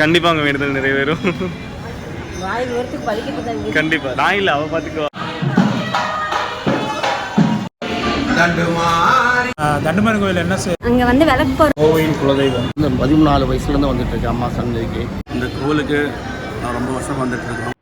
கண்டிப்பா உங்க வேண்டுதல் நிறைவேறும். கண்டிப்பா. நான் இல்ல அவ பாத்துக்கோ. தண்டுமாரி கோயில் என்ன அங்கே வந்து விளக்கு கோவில் குலதெய்வம். இந்த பதிமூணாலு வயசுலேருந்து வந்துட்டு இருக்கேன் அம்மா சன்னதிக்கு. இந்த கோவிலுக்கு நான் ரொம்ப வருஷம் வந்துட்டு இருக்கோம்.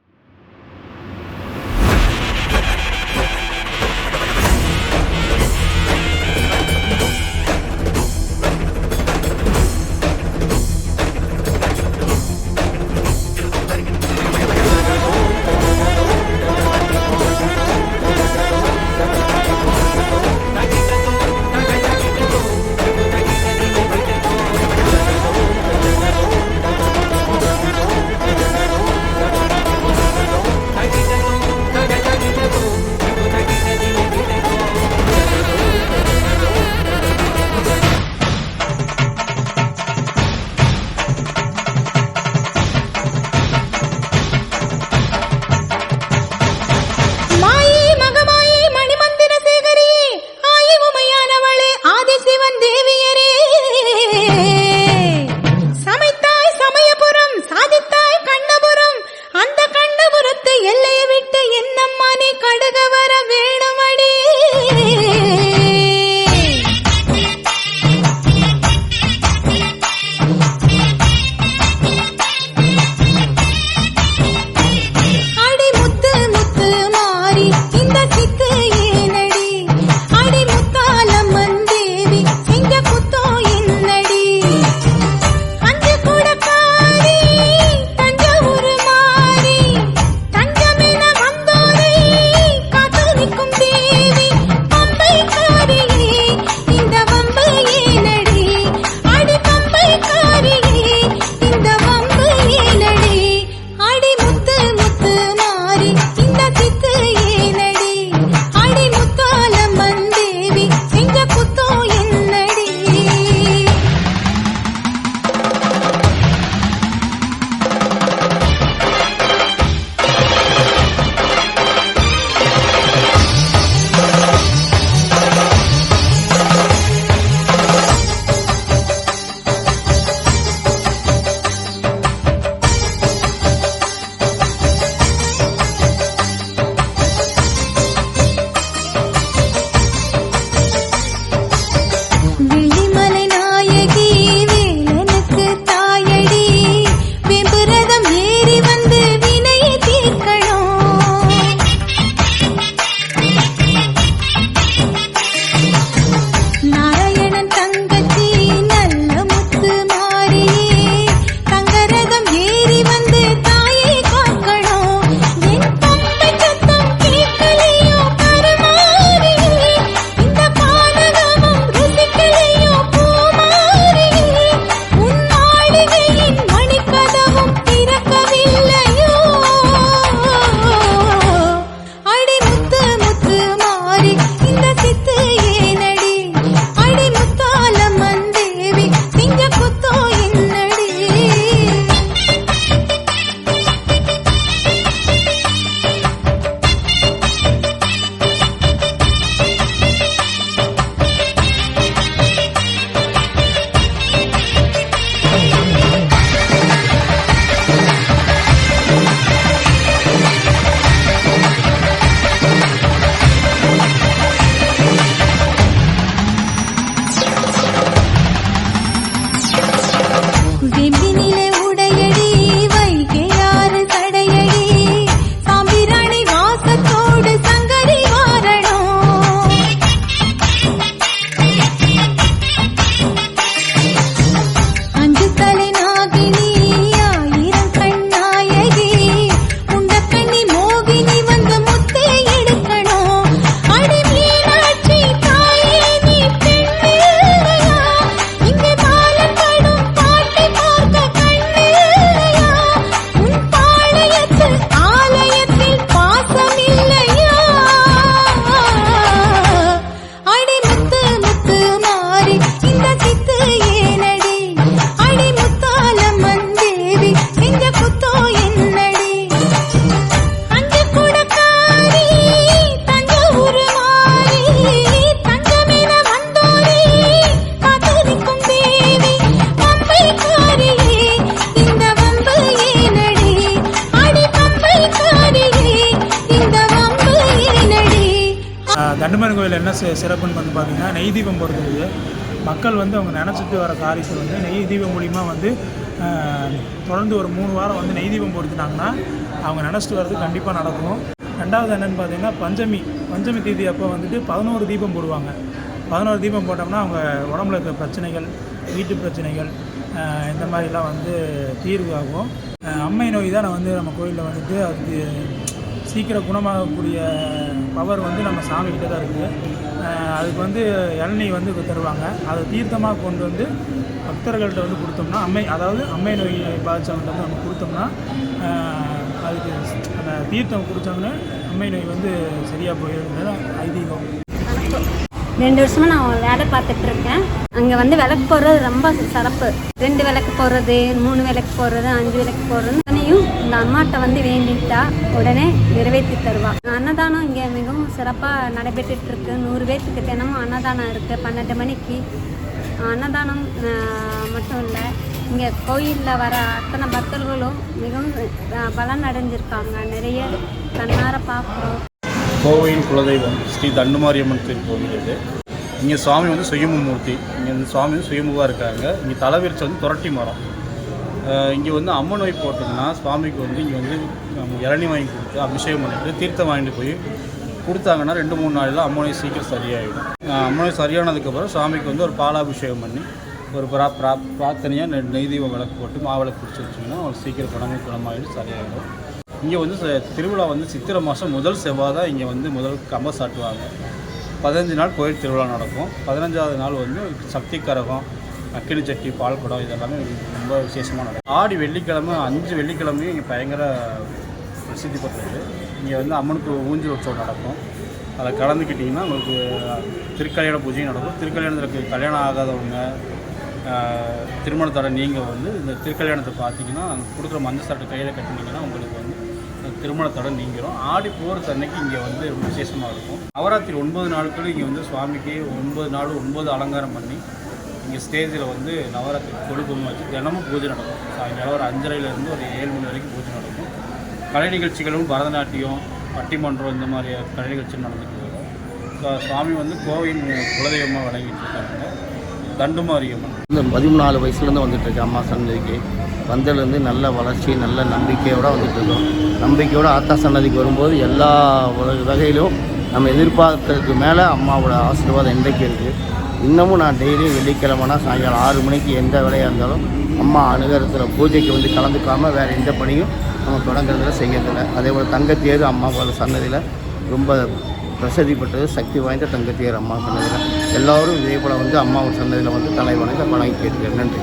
சிறப்புன்னு வந்து பார்த்திங்கன்னா நெய் தீபம் பொறுத்தது மக்கள் வந்து அவங்க நினச்சிட்டு வர காரியத்தை வந்து நெய் தீபம் மூலிமா வந்து தொடர்ந்து ஒரு மூணு வாரம் வந்து நெய் தீபம் பொறுத்துனாங்கன்னா அவங்க நினச்சிட்டு வர்றது கண்டிப்பாக நடக்கும். ரெண்டாவது என்னென்னு பார்த்தீங்கன்னா பஞ்சமி. பஞ்சமி தேதி அப்போ வந்துட்டு பதினோரு தீபம் போடுவாங்க. பதினோரு தீபம் போட்டோம்னா அவங்க உடம்புல இருக்க பிரச்சனைகள் வீட்டு பிரச்சனைகள் இந்த மாதிரிலாம் வந்து தீர்வாகும் ஆகும். அம்மை நோய் தான் வந்து நம்ம கோயிலில் வந்துட்டு அதுக்கு சீக்கிரம் குணமாகக்கூடிய பவர் வந்து நம்ம சாமிக்கிட்ட தான் இருக்குது அதுக்கு வந்து இளநீ வந்து தருவாங்க. அதை தீர்த்தமாக கொண்டு வந்து பக்தர்கள்ட்ட வந்து கொடுத்தோம்னா அம்மை அதாவது அம்மை நோய் பாதித்தவங்கள்ட்ட வந்து நம்ம கொடுத்தோம்னா அதுக்கு அந்த தீர்த்தம் குடித்தோம்னா அம்மை நோய் வந்து சரியாக போயிடுறது ஐதீகம். ரெண்டு வருஷமா நான் வேலை பார்த்துட்டு இருக்கேன். அங்கே வந்து விளக்கு போடுறது ரொம்ப சிறப்பு. ரெண்டு விளக்கு போடுறது மூணு விளக்கு போடுறது அஞ்சு விளக்கு போடுறது அத்தனையும் அம்மாட்ட வந்து வேண்டிட்டா உடனே நிறைவேற்றி தருவா. அன்னதானம் இங்கே மிகவும் சிறப்பாக நடைபெற்றுட்டு இருக்கு நூறு பேர்த்துக்கு தினமும் அன்னதானம் இருக்குது பன்னெண்டு மணிக்கு அன்னதானம் மட்டும் இல்லை இங்கே கோயிலில் வர அத்தனை பக்தர்களும் மிகவும் பலன் அடைஞ்சிருக்காங்க நிறைய கண்ணார பார்க்குறோம் கோவையின் குலதெய்வம் ஸ்ரீ தண்டுமாரியம்மன் திருக்கோவில் இது. இங்கே சுவாமி வந்து சுயம்பு மூர்த்தி. இங்கே வந்து சுவாமி வந்து சுயம்புவாக இருக்காங்க. இங்கே தலைவிரிச்சல் வந்து துரட்டி மரம். இங்கே வந்து அம்மன் நோய் போட்டதுன்னா சுவாமிக்கு வந்து இங்கே வந்து இளநி வாங்கி கொடுத்து அபிஷேகம் பண்ணிட்டு தீர்த்தம் வாங்கிட்டு போய் கொடுத்தாங்கன்னா ரெண்டு மூணு நாளில் அம்மனை சீக்கிரம் சரியாயிடும். அம்மனை சரியானதுக்கப்புறம் சுவாமிக்கு வந்து ஒரு பாலாபிஷேகம் பண்ணி ஒரு பிரா பிரா பிரார்த்தனையாக நெ- நெய் தீபம் விளக்கு போட்டு மாவிளக்கு பிடிச்சி வச்சிங்கன்னா அவங்களுக்கு சீக்கிரம் குணமே குணமாயிடும் சரியாயிடும். இங்கே வந்து ச- திருவிழா வந்து சித்திரை மாதம் முதல் செவ்வாய் தான் இங்கே வந்து முதல் கம்ப சாட்டுவாங்க. பதினஞ்சு நாள் கோயில் திருவிழா நடக்கும். பதினஞ்சாவது நாள் வந்து சக்தி கரகம் அக்கினி சட்டி பால் குடம் இதெல்லாமே ரொம்ப விசேஷமான நடக்கும் ஆடி வெள்ளிக்கிழமை அஞ்சு வெள்ளிக்கிழமையும் இங்கே பயங்கர பிரசித்தி பெற்றது. இங்கே வந்து அம்மனுக்கு ஊஞ்சல் உற்சவம் நடக்கும். அதில் கலந்துக்கிட்டிங்கன்னா உங்களுக்கு திருக்கல்யாண பூஜையும் நடக்கும். திருக்கல்யாணத்துக்கு கல்யாணம் ஆகாதவங்க திருமணத்தோட நீங்கள் வந்து இந்த திருக்கல்யாணத்தை பார்த்தீங்கன்னா அங்கே கொடுக்குற மஞ்சள் சட்டை கையில் கட்டினீங்கன்னா உங்களுக்கு வந்து திருமணத்தோட நீங்கிறோம் ஆடி போகிறது அன்னைக்கு இங்கே வந்து ரொம்ப விசேஷமாக இருக்கும். நவராத்திரி ஒன்பது நாட்களும் இங்கே வந்து சுவாமிக்கு ஒன்பது நாள் ஒன்பது அலங்காரம் பண்ணி இங்கே ஸ்டேஜில் வந்து நவராத்திரி கொடுக்கும் வச்சு தினமும் பூஜை நடக்கும். சாயங்காலம் ஒரு அஞ்சரைலேருந்து ஒரு ஏழு மணி வரைக்கும் பூஜை நடக்கும். கலை நிகழ்ச்சிகளும் பரதநாட்டியம் பட்டிமன்றம் இந்த மாதிரி கலை நிகழ்ச்சிகள் நடந்துட்டு வரும். ஸோ சுவாமி வந்து கோவையின் குலதெய்வமாக வழங்கிட்டு இருக்காங்க. தண்டுமாரியம்மன். இந்த பதிமூணாலு வயசுலேருந்து வந்துட்டு இருக்கு அம்மா சன்னதிக்கு. வந்ததுலேருந்து நல்ல வளர்ச்சி நல்ல நம்பிக்கையோடு வந்துட்டு இருக்கோம். நம்பிக்கையோடு ஆத்தா சன்னதிக்கு வரும்போது எல்லா வகையிலும் நம்ம எதிர்பார்த்ததுக்கு மேலே அம்மாவோட ஆசீர்வாதம் இன்றைக்கு இருக்குது இன்னமும் நான் டெய்லியும் வெள்ளிக்கிழமைனா சாயங்காலம் ஆறு மணிக்கு எந்த வேலையாக இருந்தாலும் அம்மா அனுகரத்தில் பூஜைக்கு வந்து கலந்துக்காமல் வேறு எந்த பணியும் நம்ம தொடங்குறதில்ல செய்யறதில்ல. அதே போல் தங்கத்தேர் அம்மாவோட சன்னதியில் ரொம்ப பிரசித்தி பெற்றது சக்தி வாய்ந்த தங்கத்தேர் அம்மா சன்னதியில். எல்லோரும் இதே போல் வந்து அம்மாவோட சன்னதியில் வந்து தலைவணங்க வணங்கி கேட்கிறேன். நன்றி.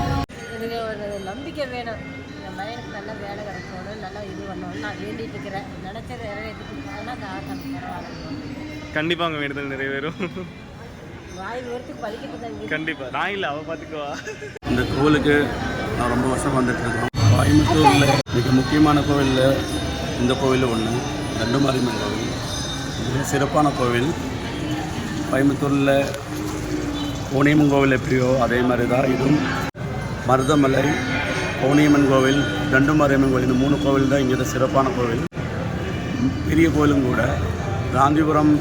எனக்கு ஒரு நம்பிக்கை வேணும். என் பையனுக்கு நல்ல வேலை கிடைக்கணும் நல்லா இது பண்ணணும்னு நான் வேண்டிட்டு இருக்கிறேன். நினச்சது நிறைவேற்றி கொடுத்தாங்கன்னா அந்த ஆட்டம் பரவாயில்ல கண்டிப்பாக உங்கள் வேண்டுதல் நிறைவேறும். கண்டிப்பாக நான் இல்லை அவள் பார்த்துக்குவா இந்த கோவிலுக்கு நான் ரொம்ப வருஷம் வந்துட்டு இருக்கோம். கோயம்புத்தூரில் மிக முக்கியமான கோவிலில் இந்த கோவில் ஒன்று தண்டுமாரியம்மன் கோவில் இது சிறப்பான கோவில். கோயம்புத்தூரில் கோணியம்மன் கோவில் எப்படியோ அதே மாதிரி தான் இதுவும். மருதமலை கோணியம்மன் கோவில் தண்டுமாரியம்மன் கோவில் இந்த மூணு கோவில் தான் இங்கே சிறப்பான கோவில். பெரிய கோயிலும் கூட. காந்திபுரம்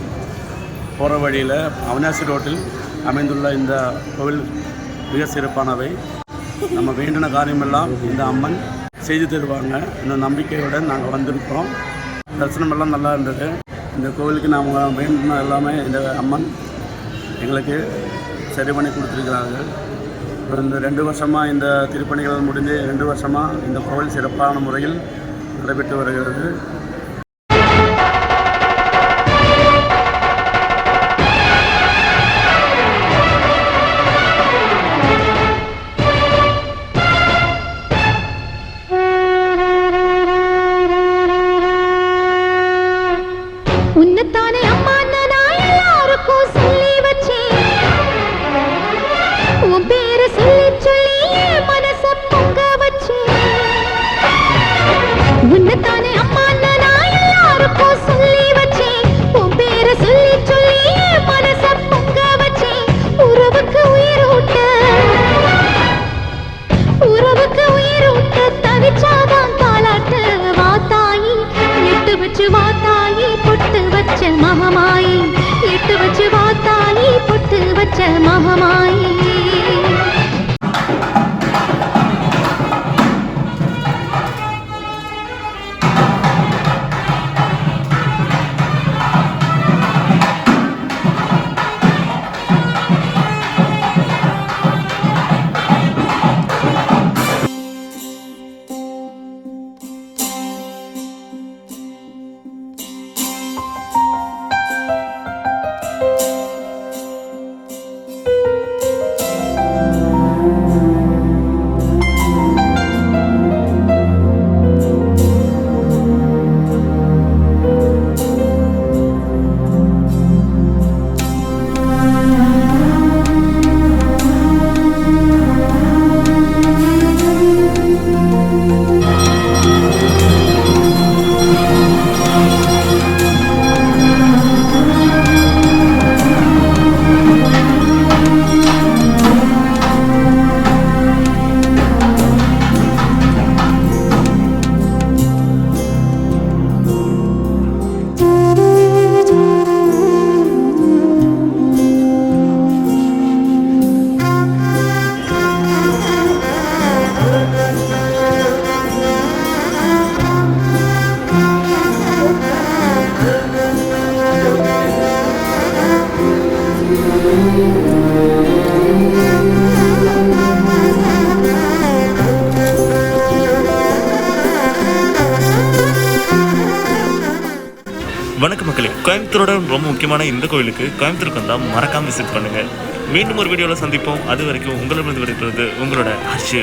போகிற வழியில் அவினாசி ரோட்டில் அமைந்துள்ள இந்த கோவில் மிக சிறப்பானவை. நம்ம வேண்டின காரியமெல்லாம் இந்த அம்மன் செய்து தருவாங்க. இந்த நம்பிக்கையுடன் நாங்கள் வந்திருக்கோம் தரிசனம் எல்லாம் நல்லா இருந்தது. இந்த கோவிலுக்கு நாங்கள் வேண்டின எல்லாமே இந்த அம்மன் எங்களுக்கு சரி பண்ணி கொடுத்துருக்கிறார்கள் இந்த ரெண்டு வருஷமாக இந்த திருப்பணிகள் முடிந்து ரெண்டு வருஷமாக இந்த கோவில் சிறப்பான முறையில் நடைபெற்று வருகிறது. உன்னைத்தானே அம்மான்னு நான் எல்லாருக்கும் சொல்லி வச்சேன். உன் பேரை சொல்லி சொல்லி மனச பொங்க வச்சேன். உறவுக்கு உயிரூட்ட உறவுக்கு உயிரூட்ட தவிச்சாதான் தாலாட்டு வாத்தாயி. எட்டு வச்சு வாத்தாயி பொட்டு வச்ச மகமாயி. எட்டு வச்சு வாத்தாயி வச்ச மகமாயி. மக்களே கோயம்புத்தூரோட ரொம்ப முக்கியமான இந்த கோயிலுக்கு கோயம்புத்தூருக்கு வந்தால் மறக்காமல் விசிட் பண்ணுங்கள் மீண்டும் ஒரு வீடியோவில் சந்திப்போம். அது வரைக்கும் உங்களிடமிருந்து விடைபெறுவது உங்களோட ஹர்ஷி